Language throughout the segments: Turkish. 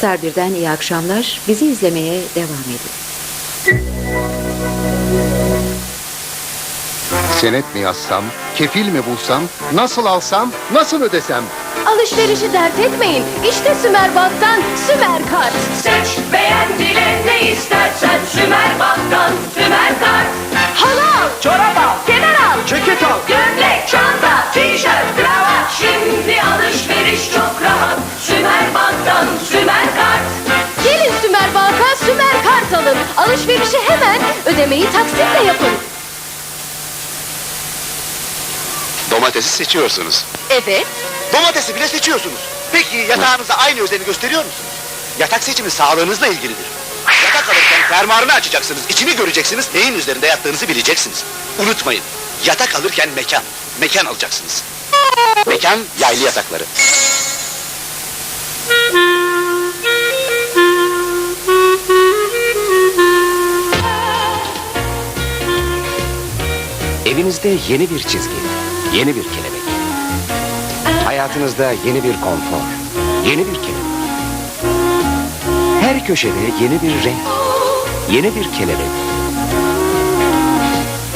Star 1'den iyi akşamlar. Bizi izlemeye devam edin. Senet mi yazsam, kefil mi bulsam, nasıl alsam, nasıl ödesem? Alışverişi dert etmeyin. İşte Sümerbank'tan Sümer Kart. Seç beğen dile Alışverişi hemen, ödemeyi taksitle yapın. Domatesi seçiyorsunuz. Evet. Domatesi bile seçiyorsunuz. Peki yatağınıza aynı özeni gösteriyor musunuz? Yatak seçimi sağlığınızla ilgilidir. Yatak alırken fermuarını açacaksınız, içini göreceksiniz, neyin üzerinde yattığınızı bileceksiniz. Unutmayın, yatak alırken mekan, mekan alacaksınız. Mekan yaylı yatakları. Evinizde yeni bir çizgi, yeni bir kelebek. Hayatınızda yeni bir konfor, yeni bir kelebek. Her köşede yeni bir renk, yeni bir kelebek.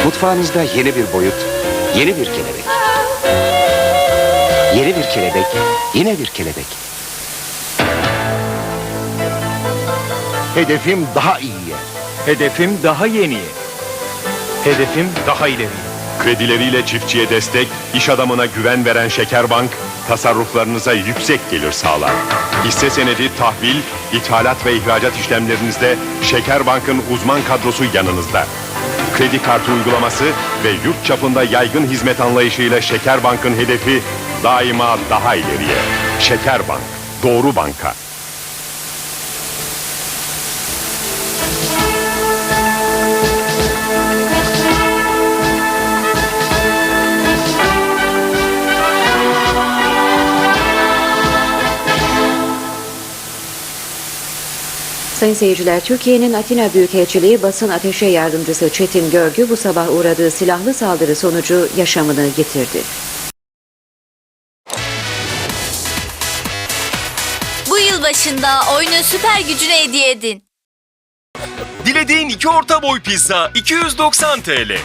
Mutfağınızda yeni bir boyut, yeni bir kelebek. Yeni bir kelebek, yine bir kelebek. Hedefim daha iyiye. Hedefim daha yeniye. Hedefim daha ileri. Kredileriyle çiftçiye destek, iş adamına güven veren Şekerbank, tasarruflarınıza yüksek gelir sağlar. Hisse senedi, tahvil, ithalat ve ihracat işlemlerinizde Şekerbank'ın uzman kadrosu yanınızda. Kredi kartı uygulaması ve yurt çapında yaygın hizmet anlayışıyla Şekerbank'ın hedefi daima daha ileriye. Şekerbank, doğru banka. Sayın seyirciler, Türkiye'nin Atina Büyükelçiliği basın ateşe yardımcısı Çetin Görgü bu sabah uğradığı silahlı saldırı sonucu yaşamını yitirdi. Bu yıl başında oyunun süper gücünü hediye edin. Dilediğin iki orta boy pizza 290 TL.